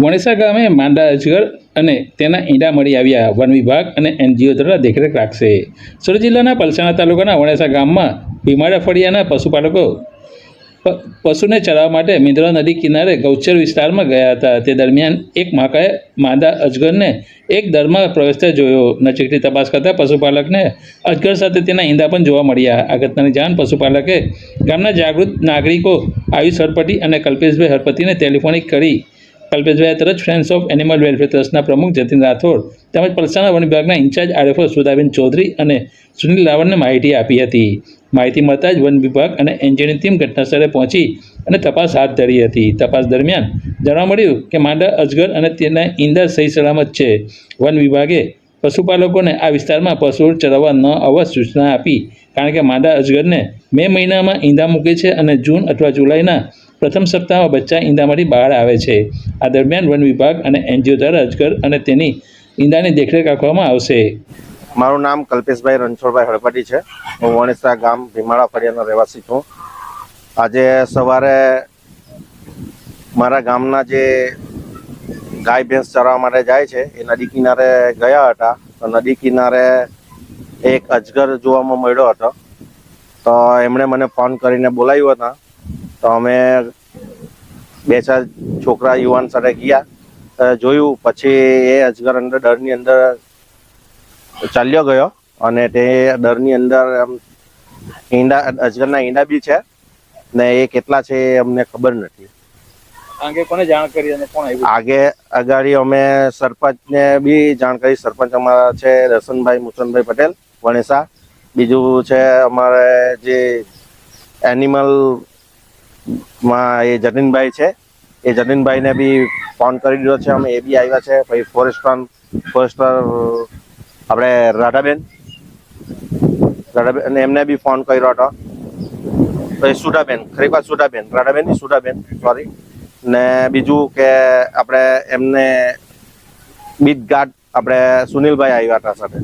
વણેસા ગામે માંડા અજગર અને તેના ઈંડા મળી આવ્યા. વન વિભાગ અને એનજીઓ દ્વારા દેખરેખ રાખશે. સુરત જિલ્લાના પલસાણા તાલુકાના વણેસા ગામમાં ભીમાડા ફળિયાના પશુપાલકો પશુને ચરાવવા માટે મિંદ્રા નદી કિનારે ગૌચર વિસ્તારમાં ગયા હતા. તે દરમિયાન એક માકાએ માંદા અજગરને એક દરમાં પ્રવેશતા જોયો. નજીકથી તપાસ કરતાં પશુપાલકને અજગર સાથે તેના ઈંડા પણ જોવા મળ્યા. આ ઘટનાની જાણ પશુપાલકે ગામના જાગૃત નાગરિકો આયુષ હરપટી અને કલ્પેશભાઈ હરપતિને ટેલિફોનિક કરી કલ્પેશભાઈ તરત ફ્રેન્ડ્સ ઓફ એનિમલ વેલફેર ટ્રસ્ટના પ્રમુખ જતીન રાઠોડ તેમજ પલસાણા વન વિભાગના in charge RFO Sudhaben Chaudhari અને સુનિલ રાવણને માહિતી આપી હતી. માહિતી મળતા જ વન વિભાગ અને એનજીઓની ટીમ ઘટનાસ્થળે પહોંચી અને તપાસ હાથ ધરી હતી. તપાસ દરમિયાન જાણવા મળ્યું કે માંડા અજગર અને તેના ઈંડા સહી સલામત છે. વન વિભાગે પશુપાલકોને આ વિસ્તારમાં પશુઓ ચરાવવા ન આવવા સૂચના આપી, કારણ કે માંડા અજગરને મે મહિનામાં ઈંડા મૂકે છે અને જૂન અથવા જુલાઈના પ્રથમ સપ્તાહમાં બચ્ચા ઈંડામાંથી બહાર આવે છે. આ દરમિયાન વન વિભાગ અને એનજીઓ દ્વારા અજગર અને તેની ઈંડાની દેખરેખ રાખવામાં આવશે. મારું નામ કલ્પેશભાઈ રણછોડભાઈ હળપટી છે. હું વણેસરા ગામ ભીમાળા ફળિયાનો રહેવાસી છું. આજે સવારે મારા ગામના જે ગાય ભેંસ ચરવા માટે જાય છે, એ નદી કિનારે ગયા હતા. તો નદી કિનારે એક અજગર જોવામાં મળ્યો હતો. તો એમણે મને ફોન કરીને બોલાવ્યો હતા. તો અમે બે ચાર છોકરા યુવાન સાથે ગયા. જોયું પછી એ અજગર અંદર ડરની અંદર ચાલ્યો ગયો અને તે ડરની અંદર ઈંડા અજગરના ઈંડા બી છે ને એ કેટલા છે એ અમને ખબર નથી. અંગે કોને જાણ કરી અને કોણ આવ્યું? આગે અગાડી અમે સરપંચને બી જાણ કરી. સરપંચ અમારા છે દર્શનભાઈ મુસનભાઈ પટેલ વણેસા. બીજું છે અમારે જે એનિમલ માં એ જતીનભાઈ છે. એ જતીનભાઈને બી ફોન કરી દીધો છે. અમે એ બી આવ્યા છે. પછી ફોરેસ્ટર ફોરેસ્ટર આપણે રાધાબેન રાધાબેન એમને બી ફોન કર્યો હતો. પછી સુધાબેન, ખરેખર સુધાબેન, રાધાબેનની સુધાબેન સોરી ને બીજું કે આપણે એમને બીટ ગાર્ડ આપણે સુનિલભાઈ આવ્યા હતા સાથે.